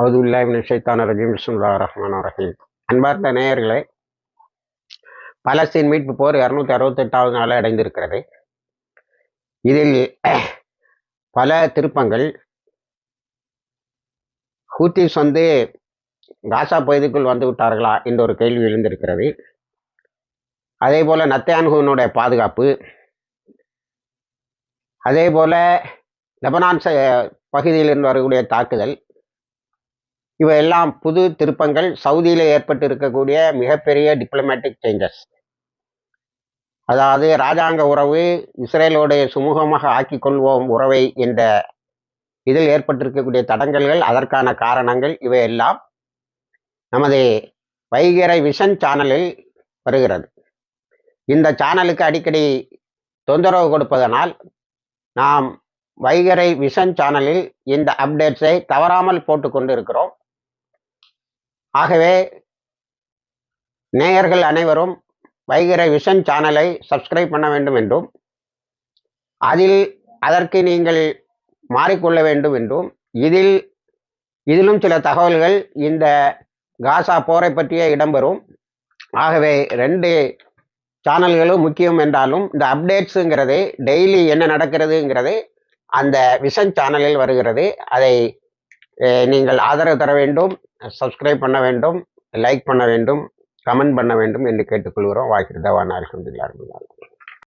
அவுதுல்லாஹின் ஷைத்தான ரஜீம். பிஸ்மில்லா ரஹ்மான் ரஹீம். அன்பார்ந்த நேயர்களே பலஸ்தீன் மீட்பு போர் இரநூத்தி அறுபத்தெட்டாவது நாளை அடைந்திருக்கிறது. இதில் பல திருப்பங்கள். ஹூத்திஸ் வந்து காசா பகுதிக்குள் வந்து விட்டார்களா என்ற ஒரு கேள்வி எழுந்திருக்கிறது. அதே போல நத்தியான்ஹூனுடைய பாதுகாப்பு. அதே போல லெபனான் பகுதியிலிருந்து வரக்கூடிய தாக்குதல். இவையெல்லாம் புது திருப்பங்கள் சவுதியில் ஏற்பட்டு இருக்கக்கூடிய மிகப்பெரிய டிப்ளமேட்டிக் சேஞ்சஸ் அதாவது ராஜாங்க உறவு இஸ்ரேலோடைய சுமூகமாக ஆக்கி கொள்வோம் உறவை என்ற இதில் ஏற்பட்டிருக்கக்கூடிய தடங்கல்கள் அதற்கான காரணங்கள் இவையெல்லாம் நமது வைகரை விஷன் சேனலில் வருகிறது. இந்த சேனலுக்கு அடிக்கடி தொந்தரவு கொடுப்பதனால் நாம் வைகரை விஷன் சேனலில் இந்த அப்டேட்ஸை தவறாமல் போட்டுக்கொண்டு இருக்கிறோம் ஆகவே நேயர்கள் அனைவரும் வைகிற விஷன் சேனலை சப்ஸ்கிரைப் பண்ண வேண்டும் என்றும் அதில் அதற்கு நீங்கள் மாறிக்கொள்ள வேண்டும் என்றும் இதில் இதிலும் சில தகவல்கள் இந்த காசா போரை பற்றிய இடம்பெறும். ஆகவே ரெண்டு சேனல்களும் முக்கியம் என்றாலும் இந்த அப்டேட்ஸுங்கிறது டெய்லி என்ன நடக்கிறதுங்கிறது அந்த விஷன் சேனலில் வருகிறது. அதை நீங்கள் ஆதரவு தர வேண்டும் சப்ஸ்கிரைப் பண்ண வேண்டும் லைக் பண்ண வேண்டும் கமெண்ட் பண்ண வேண்டும் என்று கேட்டுக்கொள்கிறோம். வாய்க்கிறதவான அலமதுல்லா